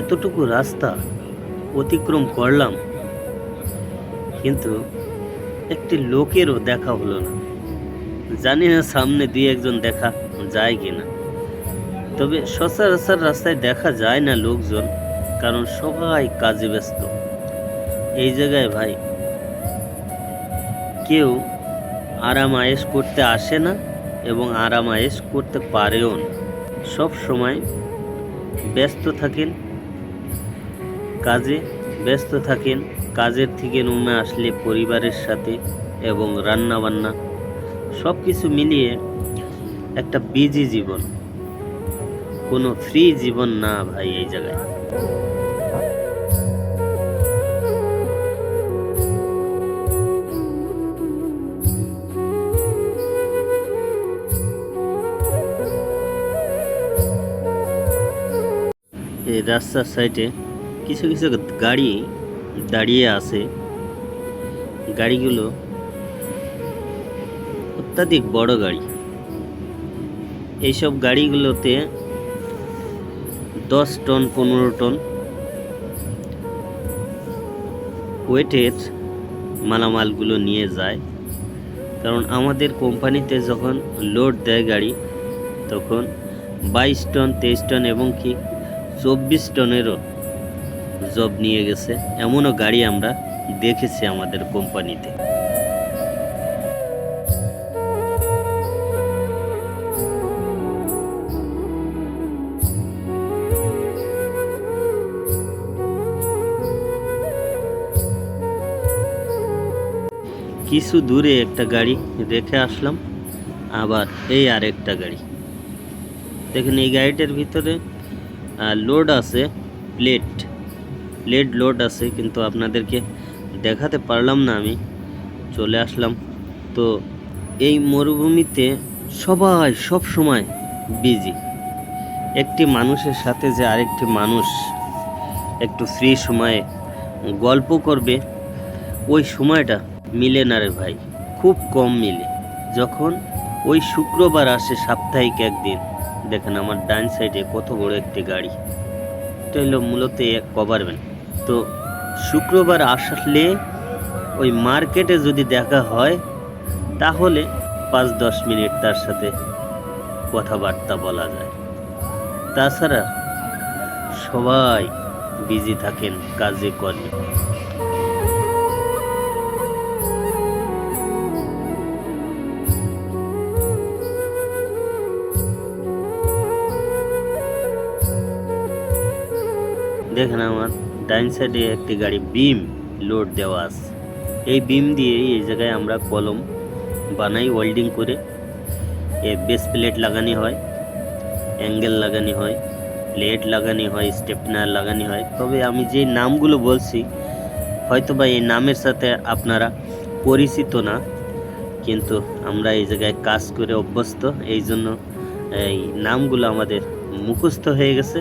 এতটুকু রাস্তা অতিক্রম করলাম, কিন্তু একটি লোকেরও দেখা হলো না। জানি না সামনে দুই একজন দেখা যায় কি না তবে সচরাচর রাস্তায় দেখা যায় না লোকজন, কারণ সবাই কাজে ব্যস্ত। এই জায়গায় ভাই, কেউ আরাম আয়েশ করতে আসে না এবং আরাম আয়েশ করতে পারেও না। সব সময় ব্যস্ত থাকেন কাজে ব্যস্ত থাকেন। কাজের থেকে রুমে আসলে পরিবারের সাথে এবং রান্না বান্না সব কিছু মিলিয়ে একটা বিজি জীবন। কোনো ফ্রি জীবন না ভাই এই জায়গায়। এই রাস্তার সাইডে কিছু কিছু গাড়ি দাঁড়িয়ে আছে। গাড়িগুলো অত্যাধিক বড় গাড়ি। এইসব গাড়িগুলোতে দশ টন, পনেরো টন ওয়েটের মালামালগুলো নিয়ে যায়। কারণ আমাদের কোম্পানিতে যখন লোড দেয় গাড়ি, তখন বাইশ টন, তেইশ টন এবং কি চব্বিশ টনেরও জব নিয়ে গেছে। এমনও গাড়ি আমরা দেখেছি আমাদের কোম্পানিতে। কিছু দূরে একটা গাড়ি রেখে আসলাম, আবার এই আর একটা গাড়ি। দেখেন, এই গাড়িটার ভিতরে লোড আছে প্লেট প্লেট লোড আছে, কিন্তু আপনাদেরকে দেখাতে পারলাম না আমি। চলে আসলাম। তো এই মরুভূমিতে সবাই সব সময় বিজি একটি মানুষের সাথে যে আরেকটি মানুষ একটু ফ্রি সময়ে গল্প করবে, ওই সময়টা মিলে না রে ভাই, খুব কম মিলে। যখন ওই শুক্রবার আসে সাপ্তাহিক একদিন, দেখেন আমার ডান সাইডে কত বড় একটি গাড়ি। এটা হলো মূলত এক কভার ভ্যান তো শুক্রবার আসলে ওই মার্কেটে যদি দেখা হয়, তাহলে পাঁচ দশ মিনিট তার সাথে কথাবার্তা বলা যায়। তাছাড়া সবাই বিজি থাকেন কাজে কর্মে। দেখেন আমার ডাইন সাইডে একটি গাড়ি বিম লোড দেওয়া আছে। এই বিম দিয়ে এই জায়গায় আমরা কলম বানাই ওয়েল্ডিং করে। এ বেস প্লেট লাগানি হয় অ্যাঙ্গেল লাগানি হয় প্লেট লাগানি হয় স্টেপনার লাগানি হয়। তবে আমি যে নামগুলো বলছি হয়তো বা এই নামের সাথে আপনারা পরিচিত না, কিন্তু আমরা এই জায়গায় কাজ করে অভ্যস্ত। এই জন্য এই নামগুলো আমাদের মুখস্থ হয়ে গেছে।